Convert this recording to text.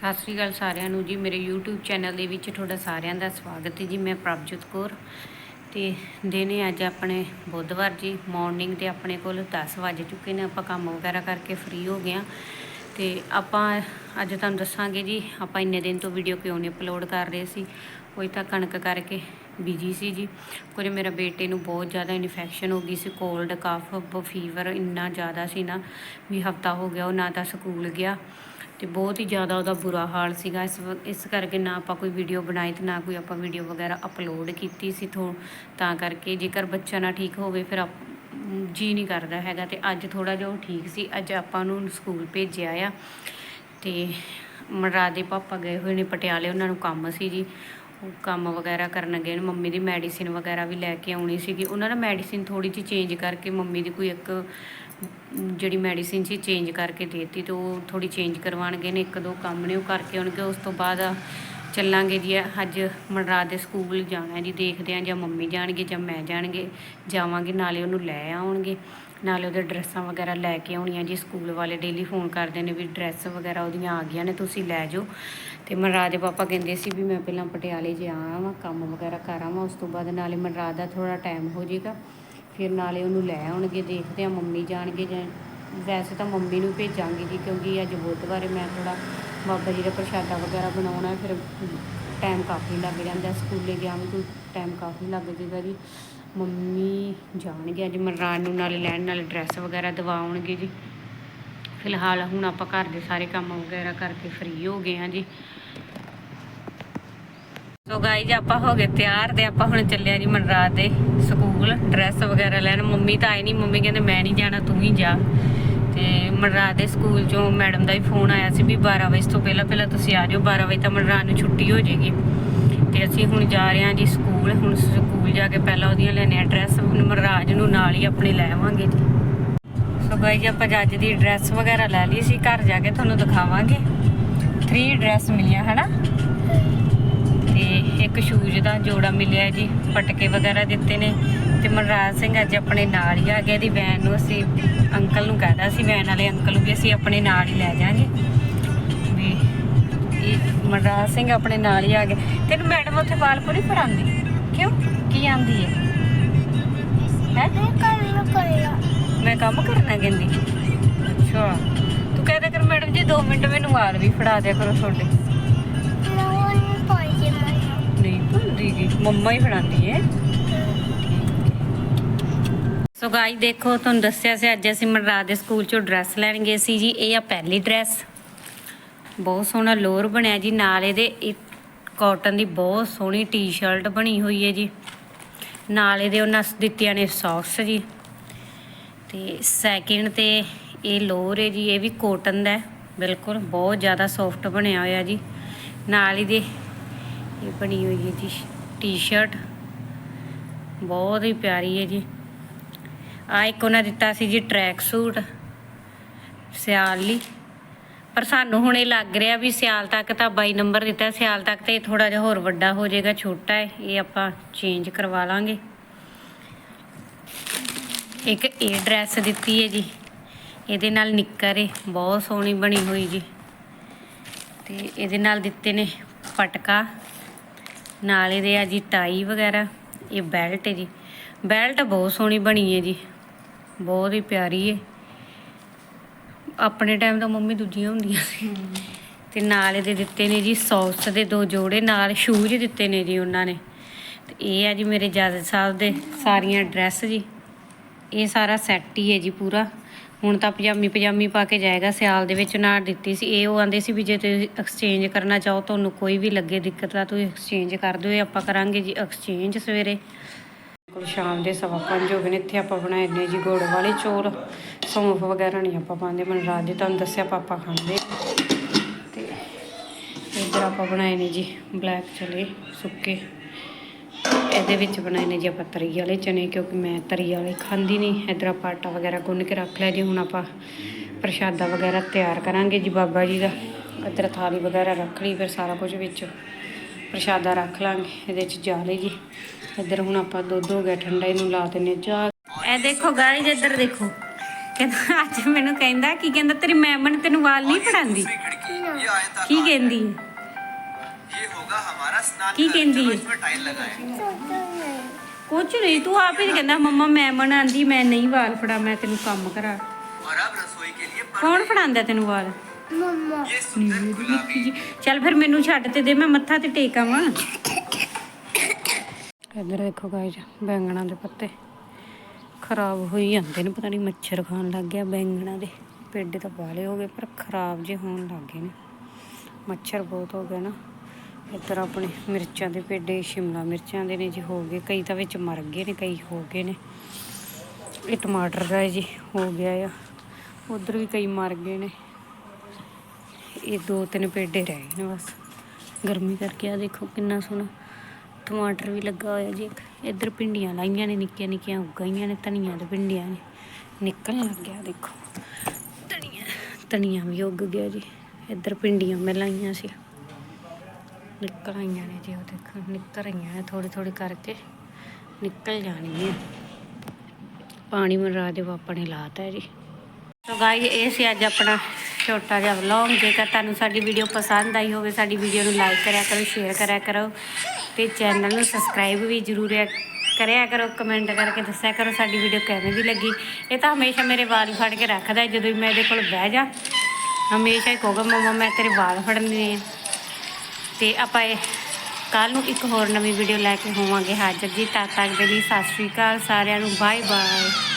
ਸਤਿ ਸ੍ਰੀ ਅਕਾਲ ਸਾਰਿਆਂ ਨੂੰ ਜੀ। ਮੇਰੇ YouTube ਚੈਨਲ ਦੇ ਵਿੱਚ ਤੁਹਾਡਾ ਸਾਰਿਆਂ ਦਾ ਸਵਾਗਤ ਹੈ ਜੀ। ਮੈਂ ਪ੍ਰਭਜੋਤ ਕੌਰ ਤੇ ਦਿਨ ਅੱਜ ਆਪਣੇ ਬੁੱਧਵਾਰ ਜੀ ਮਾਰਨਿੰਗ ਤੇ ਆਪਣੇ ਕੋਲ 10 ਵਜ ਚੁੱਕੇ ਨੇ। ਆਪਾਂ ਕੰਮ ਵਗੈਰਾ ਕਰਕੇ ਫ੍ਰੀ ਹੋ ਗਏ ਹਾਂ ਤੇ ਆਪਾਂ ਅੱਜ ਤੁਹਾਨੂੰ ਦੱਸਾਂਗੇ ਜੀ, ਆਪਾਂ ਇੰਨੇ ਦਿਨ ਤੋਂ ਵੀਡੀਓ ਕਿਉਂ ਨਹੀਂ ਅਪਲੋਡ ਕਰ ਰਹੇ ਸੀ? ਕੋਈ ਤਾਂ ਕਣਕ ਕਰਕੇ ਬਿਜ਼ੀ ਸੀ ਜੀ। ਕੁਝ ਮੇਰਾ ਬੇਟੇ ਨੂੰ ਬਹੁਤ ਜ਼ਿਆਦਾ ਇਨਫੈਕਸ਼ਨ ਹੋ ਗਈ ਸੀ ਕੋਲਡ ਕਫ ਫੀਵਰ ਇੰਨਾ ਜ਼ਿਆਦਾ ਸੀ ਨਾ ਵੀ ਹਫਤਾ ਹੋ ਗਿਆ, ਉਹ ਨਾ ਤਾਂ ਸਕੂਲ ਗਿਆ। ਤੇ ਬਹੁਤ ਹੀ ਜ਼ਿਆਦਾ ਉਹਦਾ ਬੁਰਾ ਹਾਲ ਸੀਗਾ। ਇਸ ਵ- ਇਸ ਕਰਕੇ ਨਾ ਆਪਾਂ ਕੋਈ ਵੀਡੀਓ ਬਣਾਈ ਤੇ ਨਾ ਕੋਈ ਆਪਾਂ ਵੀਡੀਓ ਵਗੈਰਾ ਅਪਲੋਡ ਕੀਤੀ ਸੀ ਥੋ ਤਾਂ ਕਰਕੇ ਜੇਕਰ ਬੱਚਾ ਨਾ ਠੀਕ ਹੋਵੇ ਫਿਰ ਆਪ- ਮ, ਜੀ ਨਹੀਂ ਕਰਦਾ ਹੈਗਾ ਤੇ ਅੱਜ ਥੋੜਾ ਜਿਹਾ ਉਹ ਠੀਕ ਸੀ। ਅੱਜ ਆਪਾਂ ਨੂੰ ਸਕੂਲ ਭੇਜਿਆ ਆ ਤੇ ਮਨਰਾਜ ਦੇ ਪਾਪਾ ਗਏ ਹੋਏ ਨੇ ਪਟਿਆਲੇ ਉਹਨਾਂ ਨੂੰ ਕੰਮ ਸੀ ਜੀ। ਉਹ ਕੰਮ ਵਗੈਰਾ ਕਰਨ ਗਏ ਨੇ। ਮੰਮੀ ਦੀ ਮੈਡੀਸਿਨ ਵਗੈਰਾ ਵੀ ਲੈ ਕੇ ਆਉਣੀ ਸੀਗੀ। ਉਹਨਾਂ ਨੇ ਮੈਡੀਸਿਨ ਥੋੜੀ ਜਿਹੀ ਚੇਂਜ ਕਰਕੇ ਮੰਮੀ ਦੀ ਕੋਈ ਇੱਕ ਜਿਹੜੀ ਮੈਡੀਸਿਨ ਸੀ ਚੇਂਜ ਕਰਕੇ ਦੇਤੀ ਤੇ ਉਹ ਥੋੜੀ ਚੇਂਜ ਕਰਵਾਉਣਗੇ ਨੇ। ਇੱਕ ਦੋ ਕੰਮ ਨੇ ਉਹ ਕਰਕੇ ਆਉਣਗੇ। ਉਸ ਤੋਂ ਬਾਅਦ ਚੱਲਾਂਗੇ ਜੀ। ਅੱਜ ਮਨਰਾਜ ਦੇ ਸਕੂਲ ਜਾਣਾ ਜੀ। ਦੇਖਦੇ ਹਾਂ, ਜਾਂ ਮੰਮੀ ਜਾਣਗੇ, ਜਾਂ ਮੈਂ ਜਾਣਗੇ। ਜਾਵਾਂਗੇ, ਨਾਲੇ ਉਹਨੂੰ ਲੈ ਆਉਣਗੇ। ਨਾਲੇ ਉਹਦੇ ਡਰੈਸਾਂ ਵਗੈਰਾ ਲੈ ਕੇ ਆਉਣੀਆਂ ਜੀ। ਸਕੂਲ ਵਾਲੇ ਡੇਲੀ ਫੋਨ ਕਰਦੇ ਨੇ ਵੀ ਡਰੈਸ ਵਗੈਰਾ ਉਹਦੀਆਂ ਆ ਗਈਆਂ ਨੇ, ਤੁਸੀਂ ਲੈ ਜਾਓ। ਤੇ ਮਨਰਾਜ ਦੇ ਪਾਪਾ ਕਹਿੰਦੇ ਸੀ ਵੀ ਮੈਂ ਪਹਿਲਾਂ ਪਟਿਆਲੇ ਜਾ ਆਵਾਂ, ਕੰਮ ਵਗੈਰਾ ਕਰ ਆਵਾਂ। ਉਸ ਤੋਂ ਬਾਅਦ ਨਾਲੇ ਮਨਰਾਜ ਦਾ ਥੋੜਾ ਟਾਈਮ ਹੋ ਜਾਏਗਾ। ਫਿਰ ਨਾਲੇ ਉਹਨੂੰ ਲੈ ਆਉਣਗੇ, ਦੇਖਦੇ ਆ ਮੰਮੀ ਜਾਣਗੇ ਜਾਂ ਵੈਸੇ ਤਾਂ ਮੰਮੀ ਨੂੰ ਭੇਜਾਂਗੇ ਜੀ ਕਿਉਂਕਿ ਅੱਜ ਬੁੱਧਵਾਰ ਹੈ ਮੈਂ ਥੋੜਾ ਬਾਬਾ ਜੀ ਦਾ ਪ੍ਰਸ਼ਾਦਾ ਵਗੈਰਾ ਬਣਾਉਣਾ, ਫਿਰ ਟਾਈਮ ਕਾਫੀ ਲੱਗ ਜਾਂਦਾ ਸਕੂਲੇ ਗਿਆ ਵੀ ਕੋਈ ਟਾਈਮ ਕਾਫੀ ਲੱਗ ਜਾਏਗਾ ਜੀ। ਮੰਮੀ ਜਾਣਗੇ ਅੱਜ ਮਨਰਾਜ ਨੂੰ ਨਾਲੇ ਲੈਣ, ਨਾਲੇ ਡਰੈਸ ਵਗੈਰਾ ਦਵਾਉਣਗੇ ਜੀ। ਫਿਲਹਾਲ ਹੁਣ ਆਪਾਂ ਘਰ ਦੇ ਸਾਰੇ ਕੰਮ ਵਗੈਰਾ ਕਰਕੇ ਫ੍ਰੀ ਹੋ ਗਏ ਹਾਂ ਜੀ। ਸੋ ਗਾਈਜ਼ ਆਪਾਂ ਹੋ ਗਏ ਤਿਆਰ ਤੇ ਆਪਾਂ ਹੁਣ ਚੱਲਿਆ ਜੀ ਮਨਰਾਤ ਦੇ ਸਕੂਲ। ਡਰੈਸ ਵਗੈਰਾ ਲੈਣ। ਮੰਮੀ ਤਾਂ ਆਈ ਨਹੀਂ ਮੰਮੀ ਕਹਿੰਦੇ, ਮੈਂ ਨਹੀਂ ਜਾਣਾ, ਤੂੰ ਹੀ ਜਾ। ਤੇ ਮਨਰਾਤ ਦੇ ਸਕੂਲ ਚੋਂ ਮੈਡਮ ਦਾ ਵੀ ਫੋਨ ਆਇਆ ਸੀ ਵੀ 12 ਵਜੇ ਤੋਂ ਪਹਿਲਾਂ ਪਹਿਲਾਂ ਤੁਸੀਂ ਆ ਜਾਓ 12 ਵਜੇ ਤਾਂ ਮਨਰਾਜ ਨੂੰ ਛੁੱਟੀ ਹੋ ਜਾਏਗੀ। ਤੇ ਅਸੀਂ ਹੁਣ ਜਾ ਰਹੇ ਹਾਂ ਜੀ ਸਕੂਲ। ਹੁਣ ਸਕੂਲ ਜਾ ਕੇ ਪਹਿਲਾਂ ਉਹਦੀਆਂ ਲੈਣੇ ਆ ਡਰੈਸ ਮਨਰਾਜ ਨੂੰ ਨਾਲ ਹੀ ਆਪਣੇ ਲੈ ਆਵਾਂਗੇ ਜੀ। ਸੋ ਗਾਈਜ਼ ਆਪਾਂ ਜੱਜ ਦੀ ਡਰੈਸ ਵਗੈਰਾ ਲੈ ਲਈ ਸੀ। ਘਰ ਜਾ ਕੇ ਤੁਹਾਨੂੰ ਦਿਖਾਵਾਂਗੇ। 3 ਡਰੈਸ ਮਿਲੀਆਂ, ਹਨਾ? ਤੇ ਇੱਕ ਸ਼ੂਜ਼ ਦਾ ਜੋੜਾ ਮਿਲਿਆ ਜੀ ਪਟਕੇ ਵਗੈਰਾ ਦਿੱਤੇ ਨੇ ਤੇ ਮਨਰਾਜ ਸਿੰਘ ਅੱਜ ਆਪਣੇ ਨਾਲ ਹੀ ਆ ਗਿਆ ਦੀ ਵੈਨ ਨੂੰ ਅਸੀਂ ਅੰਕਲ ਨੂੰ ਕਹਿਦਾ ਸੀ ਵੈਨ ਵਾਲੇ ਅੰਕਲ ਨੂੰ ਵੀ ਅਸੀਂ ਆਪਣੇ ਨਾਲ ਹੀ ਲੈ ਜਾਾਂਗੇ ਵੀ ਇਹ ਮਨਰਾਜ ਸਿੰਘ ਆਪਣੇ ਨਾਲ ਹੀ ਆ ਗਿਆ। ਤੈਨੂੰ ਮੈਡਮ ਉੱਥੇ ਵਾਲਪੁਰ ਹੀ ਪੜਾਉਂਦੀ ਕਿਉਂ? ਕੀ ਆਂਦੀ ਹੈ? ਹੈ? ਮੈਂ ਕੰਮ ਕਰਨਾ ਕਹਿੰਦੀ। ਅੱਛਾ। ਤੂੰ ਕਹਿ ਦਿਆ ਕਰ ਮੈਡਮ ਜੀ 2 ਮਿੰਟ ਮੈਨੂੰ ਵਾਲ ਵੀ ਫੜਾ ਦਿਆ ਕਰੋ ਤੁਹਾਡੇ। ਨਹੀਂ ਭੁੱਲਦੀ ਗੀ ਮੰਮਾ ਹੀ। ਸੋ ਗਾਈ ਦੇਖੋ, ਤੁਹਾਨੂੰ ਦੱਸਿਆ ਸੀ, ਅੱਜ ਅਸੀਂ ਮਨਰਾਜ ਦੇ ਸਕੂਲ ਚੋਂ ਡਰੈਸ ਲੈਣ ਗਏ ਸੀ ਜੀ। ਇਹ ਆ ਪਹਿਲੀ ਡਰੈਸ ਬਹੁਤ ਸੋਹਣਾ ਲੋਅਰ ਬਣਿਆ ਜੀ। ਨਾਲ ਇਹਦੇ ਕਾਟਨ ਦੀ ਬਹੁਤ ਸੋਹਣੀ ਟੀ-ਸ਼ਰਟ ਬਣੀ ਹੋਈ ਹੈ ਜੀ। ਨਾਲ ਇਹਦੇ ਉਹਨਾਂ ਦਿੱਤੀਆਂ ਨੇ ਸੌਕਸ ਜੀ। ਤੇ ਸੈਕਿੰਡ ਤੇ ਇਹ ਲੋਰ ਹੈ ਜੀ। ਇਹ ਵੀ ਕਾਟਨ ਦਾ ਬਿਲਕੁਲ, ਬਹੁਤ ਜ਼ਿਆਦਾ ਸੌਫਟ ਬਣਿਆ ਹੋਇਆ ਜੀ। ਨਾਲ ਇਹਦੇ ਇਹ ਬਣੀ ਹੋਈ ਹੈ ਜੀ ਟੀ-ਸ਼ਰਟ। ਬਹੁਤ ਹੀ ਪਿਆਰੀ ਹੈ ਜੀ। ਆ ਇੱਕ ਉਹਨਾਂ ਦਿੱਤਾ ਸੀ ਜੀ ਟਰੈਕ ਸੂਟ ਸਿਆਲ ਲਈ ਪਰ ਸਾਨੂੰ ਹੁਣ ਇਹ ਲੱਗ ਰਿਹਾ ਵੀ ਸਿਆਲ ਤੱਕ ਤਾਂ 22 ਨੰਬਰ ਦਿੱਤਾ, ਸਿਆਲ ਤੱਕ ਤੇ ਥੋੜਾ ਜਿਹਾ ਹੋਰ ਵੱਡਾ ਹੋ ਜਾਏਗਾ, ਛੋਟਾ ਹੈ, ਇਹ ਆਪਾਂ ਚੇਂਜ ਕਰਵਾ ਲਾਂਗੇ। ਇੱਕ ਇਹ ਡਰੈਸ ਦਿੱਤੀ ਹੈ ਜੀ, ਇਹਦੇ ਨਾਲ ਨਿੱਕਰ ਹੈ ਬਹੁਤ ਸੋਹਣੀ ਬਣੀ ਹੋਈ ਜੀ। ਤੇ ਇਹਦੇ ਨਾਲ ਦਿੱਤੇ ਨੇ ਪਟਕਾ। ਨਾਲ ਇਹਦੇ ਆ ਜੀ ਟਾਈ ਵਗੈਰਾ, ਇਹ ਬੈਲਟ ਹੈ ਜੀ। ਬੈਲਟ ਬਹੁਤ ਸੋਹਣੀ ਬਣੀ ਹੈ ਜੀ। ਬਹੁਤ ਹੀ ਪਿਆਰੀ ਹੈ। ਆਪਣੇ ਟਾਈਮ ਤਾਂ ਮੰਮੀ ਦੂਜੀਆਂ ਹੁੰਦੀਆਂ ਸੀ। ਤੇ ਨਾਲ ਇਹਦੇ ਦਿੱਤੇ ਨੇ ਜੀ ਸੌਕਸ ਦੇ ਦੋ ਜੋੜੇ, ਨਾਲ ਸ਼ੂਜ਼ ਦਿੱਤੇ ਨੇ ਜੀ ਉਹਨਾਂ ਨੇ। ਤੇ ਇਹ ਆ ਜੀ ਮੇਰੇ ਜੱਜ ਸਾਹਿਬ ਦੇ ਸਾਰੀਆਂ ਡਰੈਸ ਜੀ। ਇਹ ਸਾਰਾ ਸੈੱਟ ਹੀ ਹੈ ਜੀ ਪੂਰਾ। ਹੁਣ ਤਾਂ ਪਜਾਮੀ ਪਜਾਮੀ ਪਾ ਕੇ ਜਾਏਗਾ, ਸਿਆਲ ਦੇ ਵਿੱਚ ਨਾ ਦਿੱਤੀ ਸੀ। ਇਹ ਉਹ ਆਂਦੇ ਸੀ ਵੀ ਜੇ ਤੁਸੀਂ ਐਕਸਚੇਂਜ ਕਰਨਾ ਚਾਹੋ, ਤੁਹਾਨੂੰ ਕੋਈ ਵੀ ਲੱਗੇ ਦਿੱਕਤ ਤਾਂ ਤੁਸੀਂ ਐਕਸਚੇਂਜ ਕਰ ਦਿਓ ਆਪਾਂ ਕਰਾਂਗੇ ਜੀ ਐਕਸਚੇਂਜ ਸਵੇਰੇ। ਕੋਲ ਸ਼ਾਮ ਦੇ ਸਵਾ ਪੰਜ ਹੋ ਗਏ ਨੇ, ਇੱਥੇ ਆਪਾਂ ਬਣਾਏ ਨੇ ਜੀ ਗੁੜ ਵਾਲੇ ਚੌਲ। ਸੌਂਫ ਵਗੈਰਾ ਨਹੀਂ ਆਪਾਂ ਪਾਉਂਦੇ, ਮਨ ਰਾਤ ਦੇ ਤੁਹਾਨੂੰ ਦੱਸਿਆ ਪਾਪਾ ਖਾਂਦੇ। ਤੇ ਇੱਧਰ ਆਪਾਂ ਬਣਾਏ ਨੇ ਜੀ ਬਲੈਕ ਚਲੇ ਸੁੱਕੇ। ਇਹਦੇ ਵਿੱਚ ਬਣਾਏ ਨੇ ਜੀ ਆਪਾਂ ਤਰੀ ਵਾਲੇ ਚਨੇ ਕਿਉਂਕਿ ਮੈਂ ਤਰੀ ਵਾਲੇ ਖਾਂਦੀ ਨਹੀਂ ਇਧਰ ਆਪਾਂ ਆਟਾ ਵਗੈਰਾ ਗੁੰਨ ਕੇ ਰੱਖ ਲਿਆ ਜੀ ਹੁਣ ਆਪਾਂ ਪ੍ਰਸ਼ਾਦਾ ਵਗੈਰਾ ਤਿਆਰ ਕਰਾਂਗੇ ਜੀ ਬਾਬਾ ਜੀ ਦਾ। ਇਧਰ ਥਾਲੀ ਵਗੈਰਾ ਰੱਖ ਲਈ ਫਿਰ ਸਾਰਾ ਕੁਝ ਵਿੱਚ ਪ੍ਰਸ਼ਾਦਾ ਰੱਖ ਲਾਂਗੇ ਇਹਦੇ ਵਿੱਚ ਜਾ ਲੈ ਜੀ। ਇਧਰ ਹੁਣ ਆਪਾਂ ਦੁੱਧ ਹੋ ਗਿਆ ਠੰਡਾ ਇਹਨੂੰ ਲਾ ਦਿੰਨੇ ਜਾ ਇਹ ਦੇਖੋ ਗਾਇਜ਼ ਇੱਧਰ ਦੇਖੋ। ਕਹਿੰਦਾ ਅੱਜ ਮੈਨੂੰ ਕਹਿੰਦਾ ਕੀ ਕਹਿੰਦਾ ਤੇਰੀ ਮੈਮਨ ਤੈਨੂੰ ਵਾਲ ਨਹੀਂ ਫੜਾਉਂਦੀ ਕੀ ਕਹਿੰਦੀ? ਕੀ ਕਹਿੰਦੀ ਹੈ? ਕੁਝ ਨਹੀਂ ਤੂੰ ਆਪ ਹੀ ਕਹਿੰਦਾ ਮੰਮਾ ਮੈਂ ਮਨਾਂਦੀ ਮੈਂ ਨਹੀਂ ਵਾਲ ਫੜਾ ਮੈਂ ਤੈਨੂੰ ਕੰਮ ਕਰਾ ਕੌਣ ਫੜਾਉਂਦਾ ਤੈਨੂੰ ਵਾਲ? ਚੱਲ ਫਿਰ ਮੈਨੂੰ ਛੱਡ ਤੇ ਦੇ ਮੈਂ ਮੱਥਾ ਤੇ ਟੇਕ ਆਵਾਂ। ਇੱਧਰ ਦੇਖੋ ਗਾਇਜ ਬੈਂਗਣਾ ਦੇ ਪੱਤੇ। ਖਰਾਬ ਹੋਈ ਜਾਂਦੇ ਨੇ ਪਤਾ ਨਹੀਂ ਮੱਛਰ ਖਾਣ ਲੱਗ ਗਿਆ ਬੈਂਗਣਾ ਦੇ। ਪੇਡੇ ਤਾਂ ਵਾਲੇ ਹੋ ਗਏ ਪਰ ਖਰਾਬ ਜੇ ਹੋਣ ਲੱਗ ਗਏ ਨੇ। ਮੱਛਰ ਬਹੁਤ ਹੋ ਗਏ ਨਾ। ਇੱਧਰ ਆਪਣੇ ਮਿਰਚਾਂ ਦੇ ਪੇਡੇ ਸ਼ਿਮਲਾ ਮਿਰਚਾਂ ਦੇ ਨੇ ਜੀ, ਹੋ ਗਏ। ਕਈ ਤਾਂ ਵਿੱਚ ਮਰ ਗਏ ਨੇ, ਕਈ ਹੋ ਗਏ ਨੇ। ਇਹ ਟਮਾਟਰ ਦਾ ਜੀ, ਹੋ ਗਿਆ ਆ। ਉਧਰ ਵੀ ਕਈ ਮਰ ਗਏ ਨੇ। ਇਹ ਦੋ ਤਿੰਨ ਪੇਡੇ ਰਹਿ ਗਏ ਨੇ ਬਸ। ਗਰਮੀ ਕਰਕੇ ਆ ਦੇਖੋ ਕਿੰਨਾ ਸੋਹਣਾ ਟਮਾਟਰ ਵੀ ਲੱਗਾ ਹੋਇਆ ਜੀ ਇੱਕ। ਇੱਧਰ ਭਿੰਡੀਆਂ ਲਾਈਆਂ ਨੇ, ਨਿੱਕੀਆਂ ਨਿੱਕੀਆਂ ਉਗਾਈਆਂ ਨੇ, ਧਨੀਆਂ ਦੇ ਭਿੰਡੀਆਂ ਨੇ। ਨਿਕਲਣ ਲੱਗਿਆ ਦੇਖੋ। ਧਨੀਆ ਧਨੀਆ ਵੀ ਉੱਗ ਗਿਆ ਜੀ। ਇੱਧਰ ਭਿੰਡੀਆਂ ਮੈਂ ਲਾਈਆਂ ਸੀ। ਨਿਕਲ ਆਈਆਂ ਨੇ ਜੀ ਉਹ ਦੇਖੋ, ਨਿਕਲ ਰਹੀਆਂ ਨੇ ਥੋੜੀ ਥੋੜੀ ਕਰਕੇ, ਨਿਕਲ ਜਾਣਗੀਆਂ। ਪਾਣੀ ਮਨਰਾ ਦੇ ਪਾਪਾ ਨੇ ਲਾਤਾ ਹੈ ਜੀ। ਸੋ ਗਾਇਸ ਇਹ ਸੀ ਅੱਜ ਆਪਣਾ ਛੋਟਾ ਜਿਹਾ ਵਲੌਗ ਜੇਕਰ ਤੁਹਾਨੂੰ ਸਾਡੀ ਵੀਡੀਓ ਪਸੰਦ ਆਈ ਹੋਵੇ, ਸਾਡੀ ਵੀਡੀਓ ਨੂੰ ਲਾਈਕ ਕਰਿਆ ਕਰੋ ਸ਼ੇਅਰ ਕਰਿਆ ਕਰੋ ਤੇ ਚੈਨਲ ਨੂੰ ਸਬਸਕ੍ਰਾਈਬ ਵੀ ਜ਼ਰੂਰ ਕਰਿਆ ਕਰੋ ਕਮੈਂਟ ਕਰਕੇ ਦੱਸਿਆ ਕਰੋ ਸਾਡੀ ਵੀਡੀਓ ਕਿਵੇਂ ਦੀ ਲੱਗੀ। ਇਹ ਤਾਂ ਹਮੇਸ਼ਾ ਮੇਰੇ ਵਾਲ ਫੜ ਕੇ ਰੱਖਦਾ ਜਦੋਂ ਵੀ ਮੈਂ ਇਹਦੇ ਕੋਲ ਬਹਿ ਜਾ, ਹਮੇਸ਼ਾ ਹੀ ਕਹੋਗਾ, ਮਮਾ, ਮੈਂ ਤੇਰੇ ਵਾਲ ਫੜਨੇ ਆ। ਤੇ ਆਪਾਂ ਇਹ ਕੱਲ ਨੂੰ ਇੱਕ ਹੋਰ ਨਵੀਂ ਵੀਡੀਓ ਲੈ ਕੇ ਹੋਵਾਂਗੇ ਹਾਜ਼ਰ ਜੀ। ਤਦ ਤੱਕ ਦੇ ਲਈ ਸਤਿ ਸ਼੍ਰੀ ਅਕਾਲ ਸਾਰਿਆਂ ਨੂੰ। Bye bye